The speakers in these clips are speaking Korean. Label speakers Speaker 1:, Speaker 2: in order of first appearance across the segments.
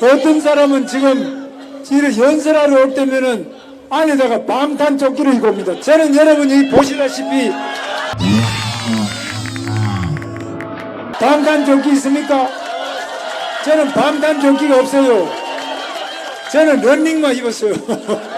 Speaker 1: 어떤 사람은 지금 이를 연설하러 올 때면은 안에다가 방탄 조끼를 입고 옵니다. 저는 여러분이 보시다시피 방탄 조끼 있습니까? 저는 방탄 조끼가 없어요. 저는 런닝만 입었어요.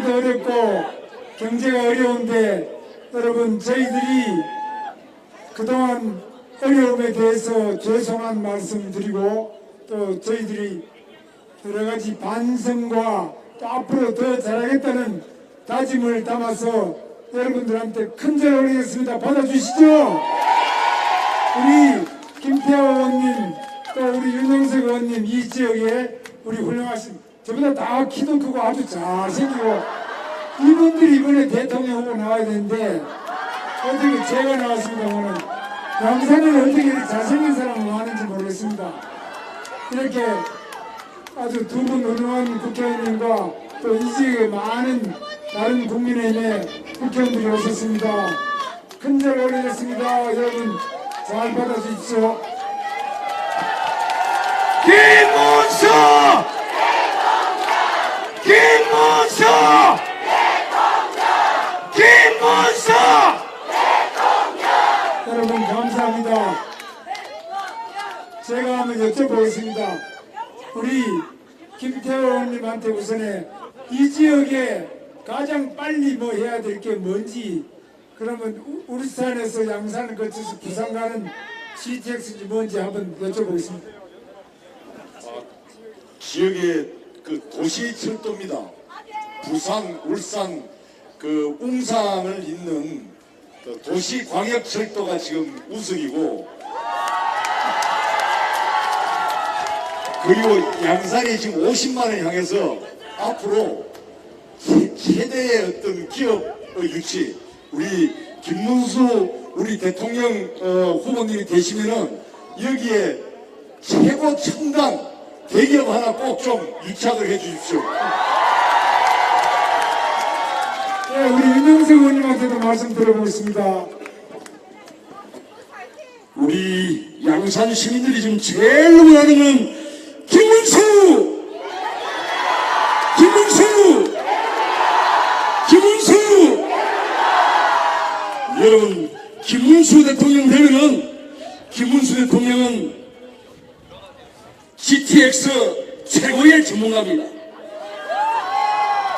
Speaker 1: 장사도 어렵고 경제가 어려운데 여러분 저희들이 그동안 어려움에 대해서 죄송한 말씀 드리고 또 저희들이 여러 가지 반성과 또 앞으로 더 잘하겠다는 다짐을 담아서 여러분들한테 큰절 올리겠습니다. 받아주시죠. 우리 김태호 의원님 또 우리 윤영석 의원님 이 지역에 우리 훌륭하신 저보다 다 키도 크고 아주 잘생기고 이분들이 이번에 대통령 후보 나와야 되는데 어떻게 제가 나왔습니다 오늘 양산에는 어떻게 이렇게 잘생긴 사람을 많은지 모르겠습니다. 이렇게 아주 두 분 훌륭한 국회의원님과 또 이 지역에 많은 다른 국민의힘의 국회의원들이 오셨습니다. 큰절 올리겠습니다. 여러분 잘 받아주십시오.
Speaker 2: 김문수! 김문수! 김문수!
Speaker 1: 여러분 감사합니다. 제가 한번 여쭤보겠습니다. 우리 김태호 의원님한테 우선에 이 지역에 가장 빨리 뭐 해야 될 게 뭔지 그러면 우- 울산에서 양산을 거쳐서 부산 가는 GTX인지 뭔지 한번 여쭤보겠습니다.
Speaker 3: 지역의 그 도시 철도입니다. 부산, 울산, 그 웅산을 잇는 그 도시 광역 철도가 지금 우승이고 그리고 양산이 지금 50만을 향해서 앞으로 최- 최대의 어떤 기업의 유치 우리 김문수 우리 대통령 어, 후보님이 되시면은 여기에 최고 첨단 대기업 하나 꼭 좀 유착을 해 주십시오.
Speaker 1: 네, 우리 윤영석 의원님한테도 말씀 드려보겠습니다.
Speaker 3: 우리 양산 시민들이 지금 제일 원하는 건 김문수! 김문수! 김문수! 여러분, 김문수 대통령 되면은 김문수 대통령은 GTX 최고의 전문가입니다.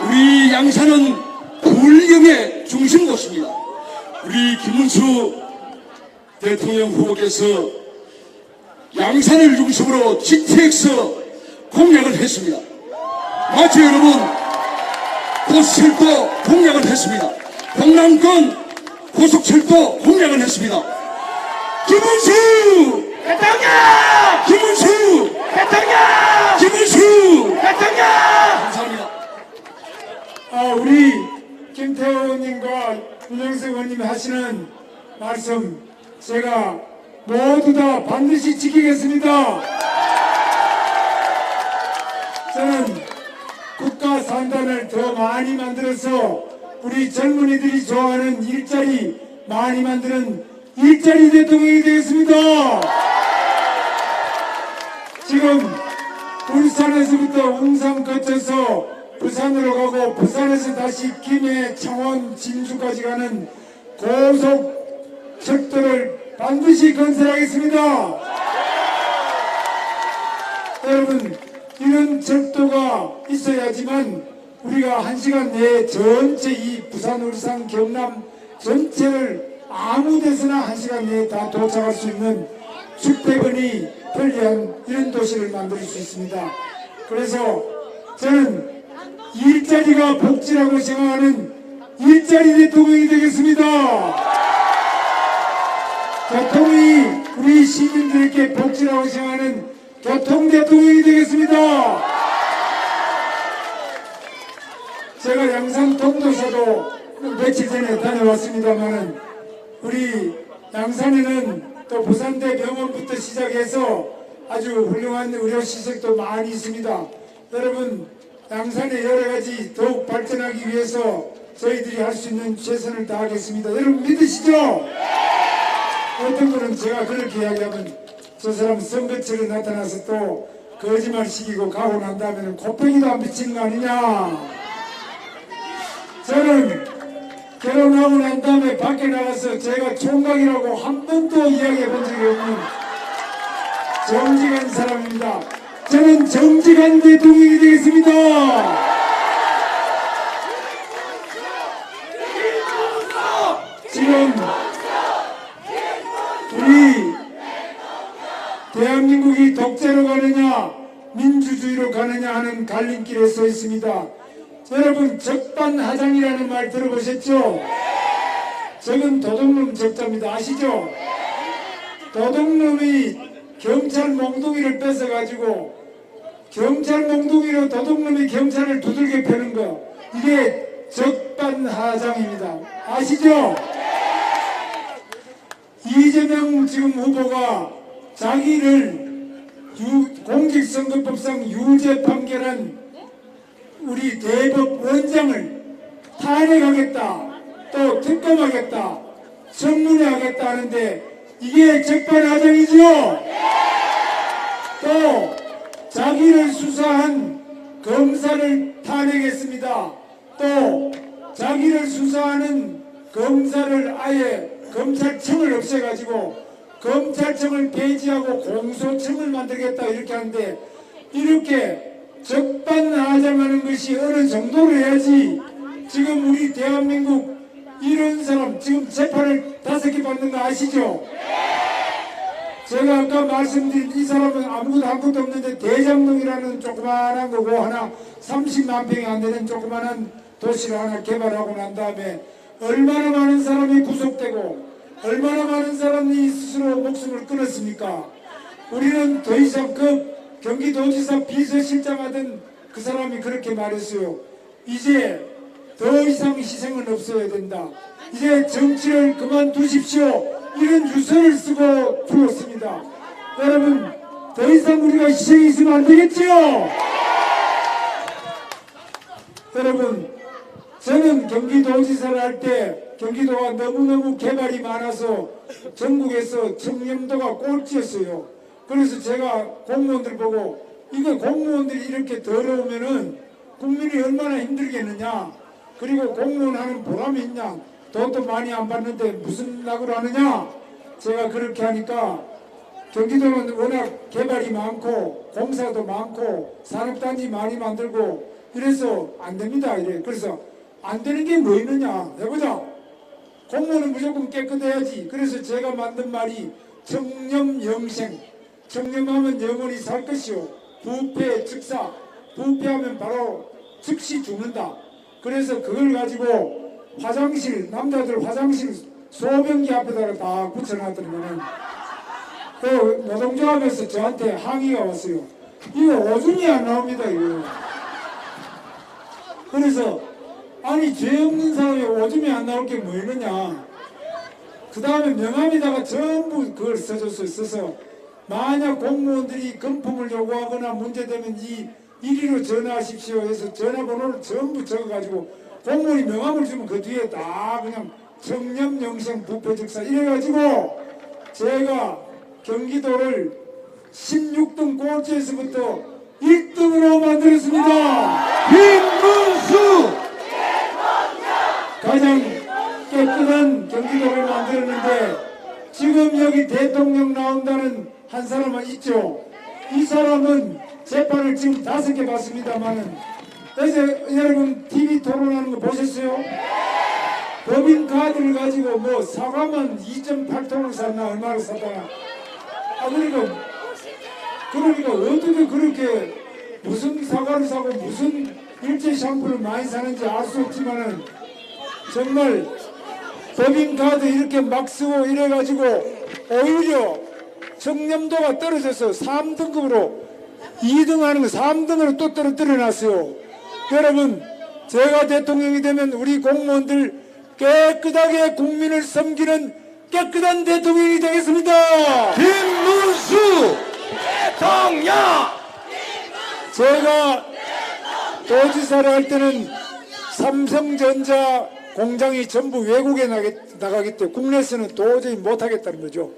Speaker 3: 우리 양산은 불경의 중심 곳입니다. 우리 김문수 대통령 후보께서 양산을 중심으로 GTX 공약을 했습니다. 맞죠, 여러분? 고속철도 공약을 했습니다. 동남권 고속철도 공약을 했습니다. 김문수!
Speaker 2: 대통령!
Speaker 3: 김문수!
Speaker 2: 대통령!
Speaker 3: 김문수!
Speaker 2: 대통령!
Speaker 3: 감사합니다.
Speaker 1: 아, 우리 김태호 의원님과 윤영석 의원님이 하시는 말씀 제가 모두 다 반드시 지키겠습니다. 저는 국가 산단을 더 많이 만들어서 우리 젊은이들이 좋아하는 일자리 많이 만드는 일자리 대통령이 되겠습니다. 지금 울산에서부터 웅산 거쳐서 부산으로 가고 부산에서 다시 김해, 창원, 진주까지 가는 고속 철도를 반드시 건설하겠습니다. 여러분 이런 철도가 있어야지만 우리가 한 시간 내에 전체 이 부산, 울산, 경남 전체를 아무 데서나 한 시간 내에 다 도착할 수 있는 출퇴근이 편리한 이런 도시를 만들 수 있습니다. 그래서 저는 일자리가 복지라고 생각하는 일자리 대통령이 되겠습니다. 교통이 우리 시민들에게 복지라고 생각하는 교통 대통령이 되겠습니다. 제가 양산 동도서도 며칠 전에 다녀왔습니다만은 우리 양산에는 또 부산대 병원부터 시작해서 아주 훌륭한 의료 시설도 많이 있습니다. 여러분 양산의 여러 가지 더욱 발전하기 위해서 저희들이 할 수 있는 최선을 다하겠습니다. 여러분 믿으시죠? 어떤 분은 제가 그렇게 이야기하면 저 사람 선거철에 나타나서 또 거짓말 시키고 가고 난 다음에는 곱빼기도 안 비치는 거 아니냐? 저는 결혼하고 난 다음에 밖에 나가서 제가 총각이라고 한 번도 이야기해 본 적이 없는 정직한 사람입니다. 저는 정직한 대통령이 되겠습니다. 지금 우리 대한민국이 독재로 가느냐 민주주의로 가느냐 하는 갈림길에 서 있습니다. 여러분 적반하장이라는 말 들어보셨죠? 적은 도둑놈 적자입니다. 아시죠? 도둑놈이 경찰 몽둥이를 뺏어가지고 경찰 몽둥이로 도둑놈이 경찰을 두들겨 패는 거 이게 적반하장입니다. 아시죠? 이재명 지금 후보가 자기를 유- 공직선거법상 유죄 판결한 우리 대법 원장을 탄핵하겠다, 또 특검하겠다, 청문회하겠다 하는데 이게 적반하장이죠. 또 자기를 수사한 검사를 탄핵했습니다. 또 자기를 수사하는 검사를 아예 검찰청을 없애가지고 검찰청을 폐지하고 공소청을 만들겠다 이렇게 하는데 이렇게 적반하장하는 것이 어느 정도로 해야지 지금 우리 대한민국 이런 사람 지금 재판을 다섯 개 받는 거 아시죠? 제가 아까 말씀드린 이 사람은 아무것도 한 것도 없는데 대장동이라는 조그마한 거고 하나 30만 평이 안 되는 조그마한 도시를 하나 개발하고 난 다음에 얼마나 많은 사람이 구속되고 얼마나 많은 사람이 스스로 목숨을 끊었습니까? 우리는 더 이상 그 경기도지사 비서실장 하던 그 사람이 그렇게 말했어요. 이제 더 이상 희생은 없어야 된다. 이제 정치를 그만두십시오. 이런 유서를 쓰고 죽었습니다. 여러분, 더 이상 우리가 희생이 있으면 안 되겠죠? 여러분, 저는 경기도지사를 할 때 경기도가 너무너무 개발이 많아서 전국에서 청렴도가 꼴찌였어요. 그래서 제가 공무원들 보고 이거 공무원들이 이렇게 더러우면은 국민이 얼마나 힘들겠느냐. 그리고 공무원 하는 보람이 있냐. 돈도 많이 안 받는데 무슨 낙으로 하느냐. 제가 그렇게 하니까 경기도는 워낙 개발이 많고 공사도 많고 산업단지 많이 만들고 이래서 안 됩니다. 이래. 그래서 안 되는 게 뭐 있느냐 해보자. 공무원은 무조건 깨끗해야지. 그래서 제가 만든 말이 청렴 영생. 청렴하면 영원히 살 것이요. 부패 즉사. 부패하면 바로 즉시 죽는다. 그래서 그걸 가지고 화장실 남자들 화장실 소변기 앞에다가 다 붙여놨더니만은 그 노동조합에서 저한테 항의가 왔어요. 이거 오줌이 안 나옵니다, 이거. 그래서, 아니, 죄 없는 사람이 오줌이 안 나올 게 뭐 있느냐. 그 다음에 명함에다가 전부 그걸 써줬어요. 써서, 만약 공무원들이 금품을 요구하거나 문제되면 이, 이리로 전화하십시오 해서 전화번호를 전부 적어가지고 공무원이 명함을 주면 그 뒤에 다 그냥 청렴 영생 부패 적사 이래가지고 제가 경기도를 16등 꼴찌에서부터 1등으로 만들었습니다.
Speaker 3: 김문수
Speaker 1: 가장 깨끗한 경기도를 만들었는데 지금 여기 대통령 나온다는 한 사람은 있죠. 이 사람은 재판을 지금 다섯 개 봤습니다만은 어제 여러분 TV 토론하는 거 보셨어요? 법인 카드를 가지고 뭐 사과만 2.8통을 샀나 얼마를 샀다나 아 그러니까 그러니까 어떻게 그렇게 무슨 사과를 사고 무슨 일제 샴푸를 많이 사는지 알 수 없지만은 정말 법인카드 이렇게 막 쓰고 이래가지고 오히려 청렴도가 떨어져서 3등급으로 2등 하는 거 3등으로 또 떨어뜨려 놨어요. 여러분, 제가 대통령이 되면 우리 공무원들 깨끗하게 국민을 섬기는 깨끗한 대통령이 되겠습니다.
Speaker 2: 김문수 대통령
Speaker 1: 제가 도지사를 할 때는 삼성전자 공장이 전부 외국에 나가기 때문에 국내에서는 도저히 못하겠다는 거죠.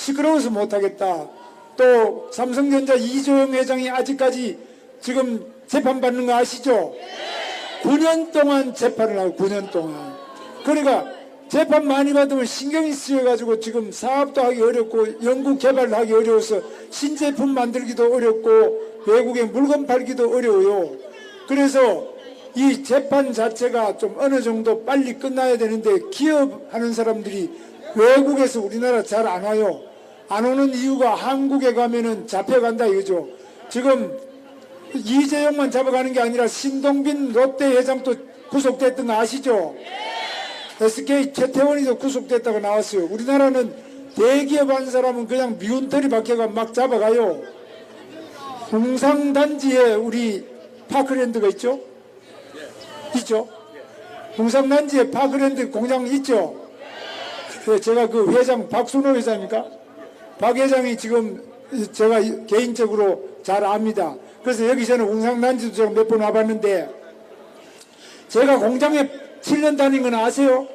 Speaker 1: 시끄러워서 못하겠다. 또 삼성전자 이조영 회장이 아직까지 지금 재판받는 거 아시죠? 9년 동안 재판을 하고 9년 동안. 그러니까 재판 많이 받으면 신경이 쓰여가지고 지금 사업도 하기 어렵고 연구 개발도 하기 어려워서 신제품 만들기도 어렵고 외국에 물건 팔기도 어려워요. 그래서 이 재판 자체가 좀 어느 정도 빨리 끝나야 되는데 기업하는 사람들이 외국에서 우리나라 잘 안 와요. 안 오는 이유가 한국에 가면은 잡혀간다 이거죠. 지금 이재용만 잡아가는 게 아니라 신동빈 롯데 회장도 구속됐던 거 아시죠? SK 최태원이도 구속됐다고 나왔어요. 우리나라는 대기업 한 사람은 그냥 미운 털이 박혀가 막 잡아가요. 홍상단지에 우리 파크랜드가 있죠? 있죠? 홍상단지에 파크랜드 공장 있죠? 네, 제가 그 회장 박순호 회장입니까? 박 회장이 지금 제가 개인적으로 잘 압니다. 그래서 여기 저는 홍상단지도 제가 몇 번 와봤는데 제가 공장에 7년 다닌 건 아세요?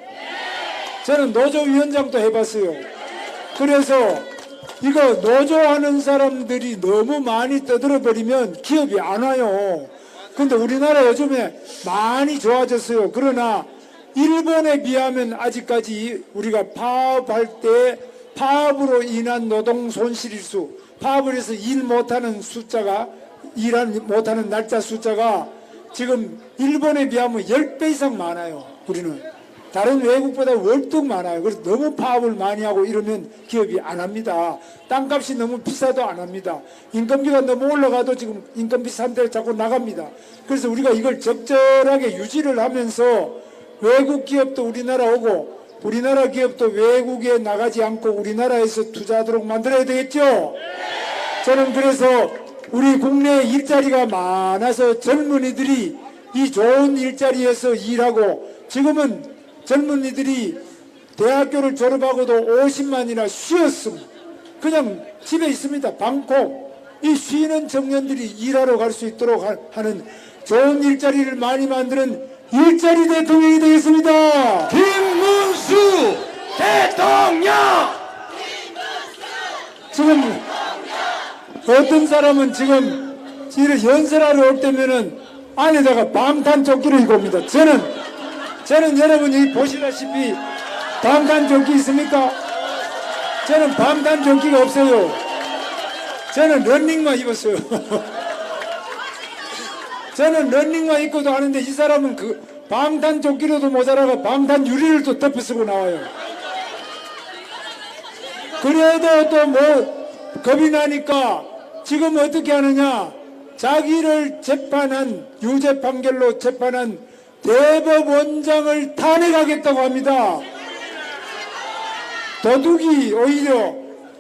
Speaker 1: 저는 노조위원장도 해봤어요. 그래서 이거 노조하는 사람들이 너무 많이 떠들어버리면 기업이 안 와요. 근데 우리나라 요즘에 많이 좋아졌어요. 그러나 일본에 비하면 아직까지 우리가 파업할 때 파업으로 인한 노동 손실일수, 파업을 해서 일 못하는 숫자가, 일한 못하는 날짜 숫자가 지금 일본에 비하면 10배 이상 많아요. 우리는. 다른 외국보다 월등 많아요. 그래서 너무 파업을 많이 하고 이러면 기업이 안 합니다. 땅값이 너무 비싸도 안 합니다. 인건비가 너무 올라가도 지금 인건비 산대로 자꾸 나갑니다. 그래서 우리가 이걸 적절하게 유지를 하면서 외국 기업도 우리나라 오고 우리나라 기업도 외국에 나가지 않고 우리나라에서 투자하도록 만들어야 되겠죠? 저는 그래서 우리 국내 일자리가 많아서 젊은이들이 이 좋은 일자리에서 일하고 지금은 젊은이들이 대학교를 졸업하고도 50만이나 쉬었음. 그냥 집에 있습니다. 방콕. 이 쉬는 청년들이 일하러 갈 수 있도록 하- 하는 좋은 일자리를 많이 만드는 일자리 대통령이 되겠습니다.
Speaker 2: 김문 수 대통령
Speaker 1: 지금 어떤 사람은 지금 이를 연설하러 올 때면은 안에다가 방탄조끼를 입고 옵니다. 저는 저는 여러분이 보시다시피 방탄조끼 있습니까? 저는 방탄조끼가 없어요. 저는 런닝만 입었어요. 저는 런닝만 입고도 하는데 이 사람은 그 방탄조끼로도 모자라가 방탄 유리를 또 덮어 쓰고 나와요. 그래도 또 뭐 겁이 나니까 지금 어떻게 하느냐 자기를 재판한 유죄 판결로 재판한 대법원장을 탄핵하겠다고 합니다. 도둑이 오히려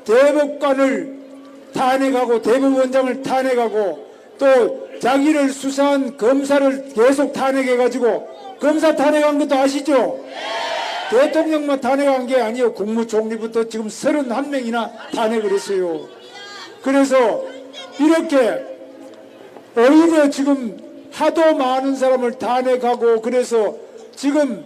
Speaker 1: 대법관을 탄핵하고 대법원장을 탄핵하고 또 자기를 수사한 검사를 계속 탄핵해가지고 검사 탄핵한 것도 아시죠? 대통령만 탄핵한 게 아니에요. 국무총리부터 지금 31명이나 탄핵을 했어요. 그래서 이렇게 오히려 지금 하도 많은 사람을 탄핵하고 그래서 지금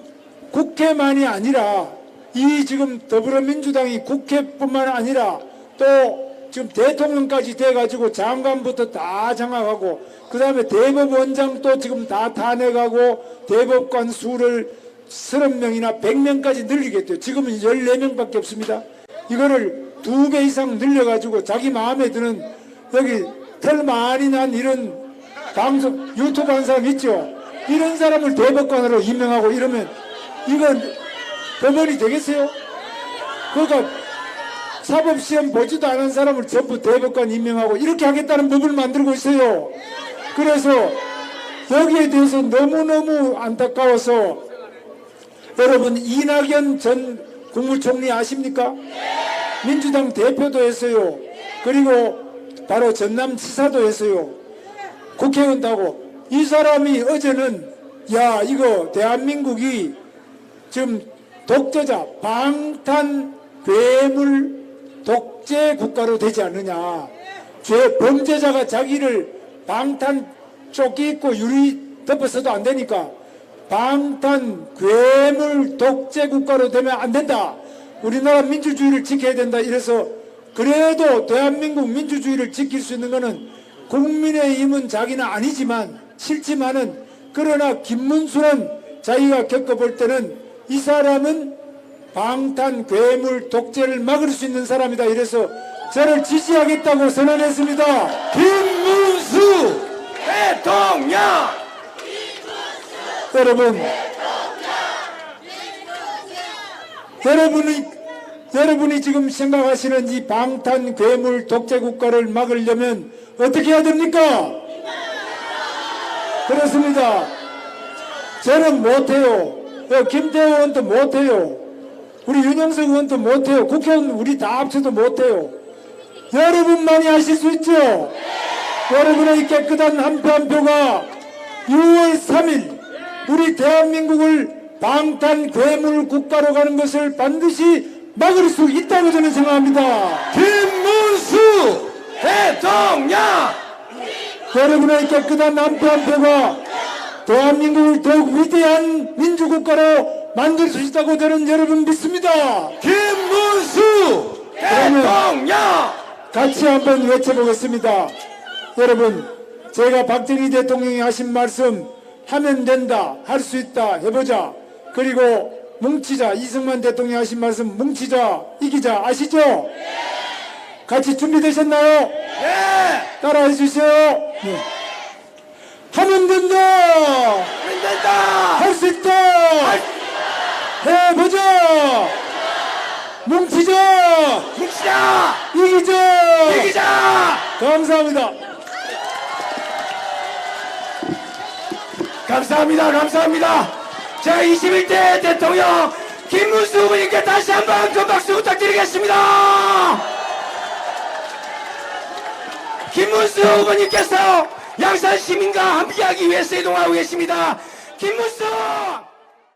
Speaker 1: 국회만이 아니라 이 지금 더불어민주당이 국회뿐만 아니라 또 지금 대통령까지 돼가지고 장관부터 다 장악하고 그 다음에 대법원장 또 지금 다 탄핵하고 대법관 수를 30명이나 100명까지 늘리겠대요. 지금은 14명밖에 없습니다. 이거를 두 배 이상 늘려가지고 자기 마음에 드는 여기 털 많이 난 이런 방송 유튜브 하는 사람 있죠? 이런 사람을 대법관으로 임명하고 이러면 이건 법원이 되겠어요? 그러니까 사법시험 보지도 않은 사람을 전부 대법관 임명하고 이렇게 하겠다는 법을 만들고 있어요. 그래서 여기에 대해서 너무너무 안타까워서 여러분 이낙연 전 국무총리 아십니까? 민주당 대표도 했어요. 그리고 바로 전남 지사도 했어요. 국회의원도 하고 이 사람이 어제는 야 이거 대한민국이 지금 독재자 방탄 괴물 독재 국가로 되지 않느냐. 죄 범죄자가 자기를 방탄 조끼 입고 유리 덮어서도 안 되니까 방탄 괴물 독재 국가로 되면 안 된다. 우리나라 민주주의를 지켜야 된다. 이래서 그래도 대한민국 민주주의를 지킬 수 있는 것은 국민의힘은 자기는 아니지만 싫지만은 그러나 김문수는 자기가 겪어볼 때는 이 사람은 방탄 괴물 독재를 막을 수 있는 사람이다 이래서 저를 지지하겠다고 선언했습니다.
Speaker 2: 김문수 대통령
Speaker 1: 여러분 여러분이 여러분이 지금 생각하시는 이 방탄 괴물 독재 국가를 막으려면 어떻게 해야 됩니까? 그렇습니다. 저는 못해요. 어, 김태호 의원도 못해요. 우리 윤영석 의원도 못해요. 국회의원 우리 다 합쳐도 못해요. 여러분만이 하실 수 있죠? 여러분의 깨끗한 한 표 한 표가 6월 3일 우리 대한민국을 방탄 괴물 국가로 가는 것을 반드시 막을 수 있다고 저는 생각합니다.
Speaker 2: 김문수 대통령
Speaker 1: 여러분의 깨끗한 한 표 한 표가 대한민국을 더욱 위대한 민주국가로 만들 수 있다고 저는 여러분 믿습니다.
Speaker 2: 김문수 대통령
Speaker 1: 같이 한번 외쳐보겠습니다. 여러분, 제가 박정희 대통령이 하신 말씀 하면 된다, 할 수 있다, 해보자. 그리고 뭉치자, 이승만 대통령이 하신 말씀 뭉치자, 이기자, 아시죠? 같이 준비되셨나요?
Speaker 2: 네
Speaker 1: 따라해 주세요. 네. 하면 된다!
Speaker 2: 안 된다
Speaker 1: 할 수 있다! 해보자! 뭉치자!
Speaker 2: 뭉치자
Speaker 1: 이기자!
Speaker 2: 이기자
Speaker 1: 감사합니다.
Speaker 2: 감사합니다 감사합니다 자 21대 대통령 김문수 후보님께 다시 한번 큰 박수 부탁드리겠습니다 김문수 후보님께서 양산 시민과 함께하기 위해서 이동하고 계십니다 김문수